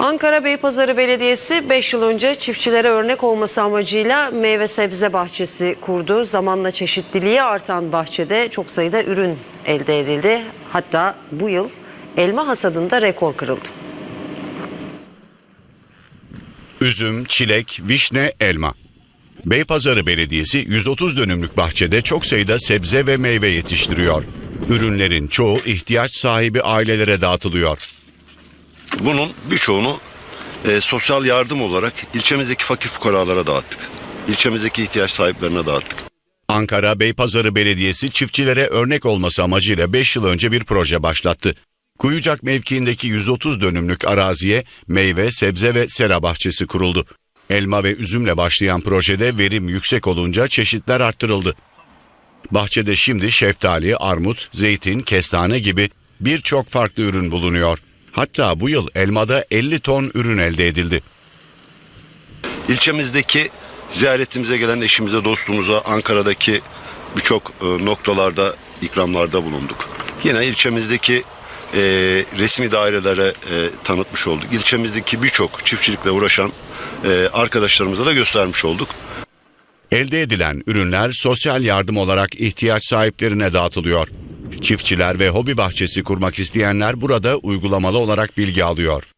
Ankara Beypazarı Belediyesi 5 yıl önce çiftçilere örnek olması amacıyla meyve sebze bahçesi kurdu. Zamanla çeşitliliği artan bahçede çok sayıda ürün elde edildi. Hatta bu yıl elma hasadında rekor kırıldı. Üzüm, çilek, vişne, elma. Beypazarı Belediyesi 130 dönümlük bahçede çok sayıda sebze ve meyve yetiştiriyor. Ürünlerin çoğu ihtiyaç sahibi ailelere dağıtılıyor. Bunun birçoğunu e, sosyal yardım olarak ilçemizdeki fakir fukaralara dağıttık. İlçemizdeki ihtiyaç sahiplerine dağıttık. Ankara Beypazarı Belediyesi çiftçilere örnek olması amacıyla 5 yıl önce bir proje başlattı. Kuyucak mevkiindeki 130 dönümlük araziye meyve, sebze ve sera bahçesi kuruldu. Elma ve üzümle başlayan projede verim yüksek olunca çeşitler arttırıldı. Bahçede şimdi şeftali, armut, zeytin, kestane gibi birçok farklı ürün bulunuyor. Hatta bu yıl elmada 50 ton ürün elde edildi. İlçemizdeki ziyaretimize gelen eşimize, dostumuza Ankara'daki birçok e, noktalarda ikramlarda bulunduk. Yine ilçemizdeki e, resmi dairelere e, tanıtmış olduk. İlçemizdeki birçok çiftçilikle uğraşan e, arkadaşlarımıza da göstermiş olduk. Elde edilen ürünler sosyal yardım olarak ihtiyaç sahiplerine dağıtılıyor. Çiftçiler ve hobi bahçesi kurmak isteyenler burada uygulamalı olarak bilgi alıyor.